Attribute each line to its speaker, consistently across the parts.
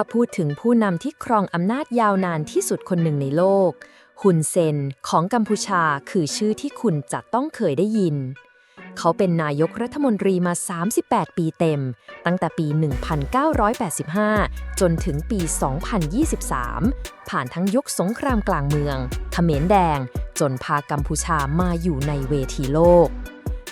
Speaker 1: ถ้าพูดถึงผู้นำที่ครองอำนาจยาวนานที่สุดคนหนึ่งในโลก ฮุนเซนของกัมพูชาคือชื่อที่คุณจะต้องเคยได้ยิน เขาเป็นนายกรัฐมนตรีมา 38 ปีเต็ม ตั้งแต่ปี 1985 จนถึงปี 2023 ผ่านทั้งยุคสงครามกลางเมือง เขมรแดง จนพากัมพูชามาอยู่ในเวทีโลก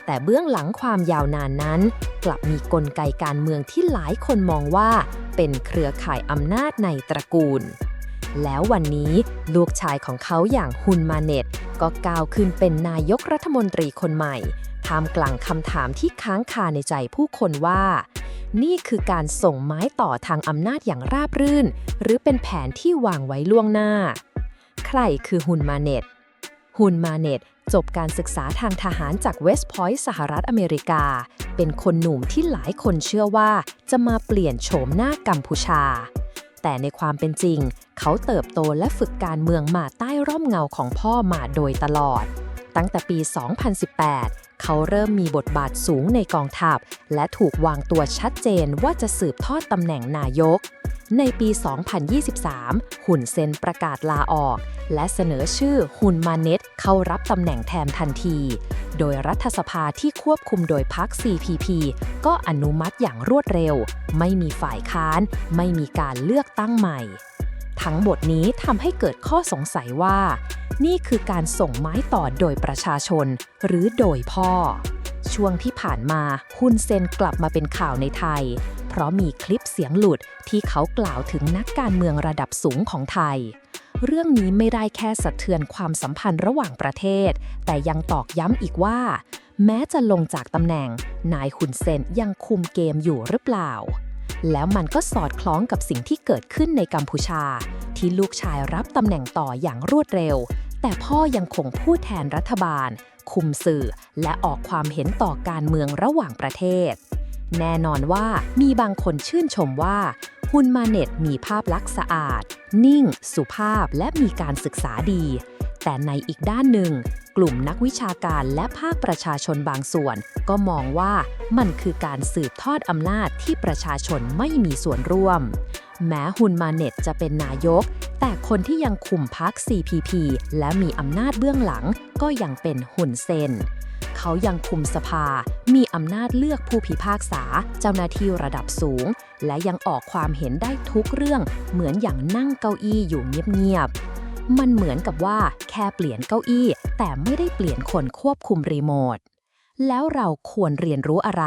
Speaker 1: แต่เบื้องหลังความยาวนานนั้น กลับมีกลไกการเมืองที่หลายคนมองว่า เป็นเครือข่ายอำนาจในตระกูล แล้ววันนี้ลูกชายของเขาอย่างฮุนมาเน็ต ก็ก้าวขึ้นเป็นนายกรัฐมนตรีคนใหม่ท่ามกลางคำถามที่ค้างคาในใจผู้คนว่า นี่คือการส่งไม้ต่อทางอำนาจอย่างราบรื่น หรือเป็นแผนที่วางไว้ล่วงหน้า ใครคือฮุนมาเน็ต ฮุนมาเน็ตจบการศึกษาทางทหารจากเวสต์พอยต์สหรัฐอเมริกา เป็นคนหนุ่มที่หลายคนเชื่อว่าจะมาเปลี่ยนโฉมหน้ากัมพูชา แต่ในความเป็นจริง เขาเติบโตและฝึกการเมืองมาใต้ร่มเงาของพ่อมาโดยตลอด ตั้งแต่ปี 2018 เขาเริ่มมีบทบาทสูงในกองทัพ และถูกวางตัวชัดเจนว่าจะสืบทอดตำแหน่งนายก ในปี 2023 หุ่นเซนประกาศลาออก และเสนอชื่อฮุนมาเน็ตเข้ารับตำแหน่งแทนทันที โดยรัฐสภาที่ควบคุมโดยพรรค CPP ก็อนุมัติอย่างรวดเร็ว ไม่มีฝ่ายค้าน ไม่มีการเลือกตั้งใหม่ ทั้งหมดนี้ทำให้เกิดข้อสงสัยว่า นี่คือการส่งไม้ต่อโดยประชาชน หรือโดยพ่อช่วงที่ผ่านมา ฮุนเซนกลับมาเป็นข่าวในไทย ราะมีคลิปเสียงหลุดที่เขากล่าวถึงนักการเมืองระดับสูงของไทย เรื่องนี้ไม่ได้แค่สะเทือนความสัมพันธ์ระหว่างประเทศ แต่ยังตอกย้ำอีกว่า แม้จะลงจากตำแหน่ง นายฮุนเซนยังคุมเกมอยู่หรือเปล่า แล้วมันก็สอดคล้องกับสิ่งที่เกิดขึ้นในกัมพูชา ที่ลูกชายรับตำแหน่งต่ออย่างรวดเร็ว แต่พ่อยังคงพูดแทนรัฐบาลคุมสื่อและออกความเห็นต่อการเมืองระหว่างประเทศ แน่นอนว่ามีบางคนชื่นชมว่าฮุนมาเน็ตมีภาพลักษณ์สะอาด นิ่ง สุภาพและมีการศึกษาดี แต่ในอีกด้านหนึ่ง กลุ่มนักวิชาการและภาคประชาชนบางส่วน ก็มองว่ามันคือการสืบทอดอำนาจที่ประชาชนไม่มีส่วนร่วม แม้ฮุนมาเน็ตจะเป็นนายก แต่คนที่ยังคุมพรรค CPP และมีอำนาจเบื้องหลัง ก็ยังเป็นฮุนเซน เขายังคุมสภา มีอำนาจเลือกผู้พิพากษา เจ้าหน้าที่ระดับสูง และยังออกความเห็นได้ทุกเรื่อง เหมือนอย่างนั่งเก้าอี้อยู่เงียบๆ มันเหมือนกับว่าแค่เปลี่ยนเก้าอี้ แต่ไม่ได้เปลี่ยนคนควบคุมรีโมท แล้วเราควรเรียนรู้อะไร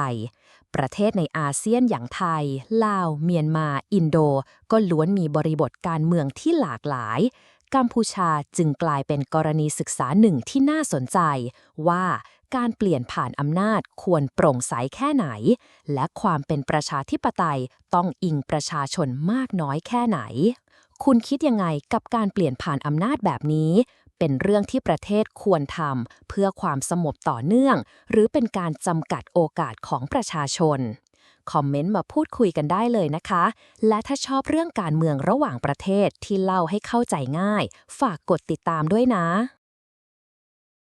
Speaker 1: ประเทศในอาเซียนอย่างไทย ลาว เมียนมา อินโด ก็ล้วนมีบริบทการเมืองที่หลากหลายกัมพูชาจึงกลายเป็นกรณีศึกษาหนึ่งที่น่าสนใจ ว่า การเปลี่ยนผ่านอำนาจควรโปร่งใสแค่ไหน และความเป็นประชาธิปไตยต้องอิงประชาชนมากน้อยแค่ไหน คุณคิดยังไงกับการเปลี่ยนผ่านอำนาจแบบนี้ เป็นเรื่องที่ประเทศควรทำเพื่อความสงบต่อเนื่อง หรือเป็นการจำกัดโอกาสของประชาชนคอมเมนต์มาพูดคุยกันได้เลยนะคะ และถ้าชอบเรื่องการเมืองระหว่างประเทศที่เล่าให้เข้าใจง่าย ฝากกดติดตามด้วยนะ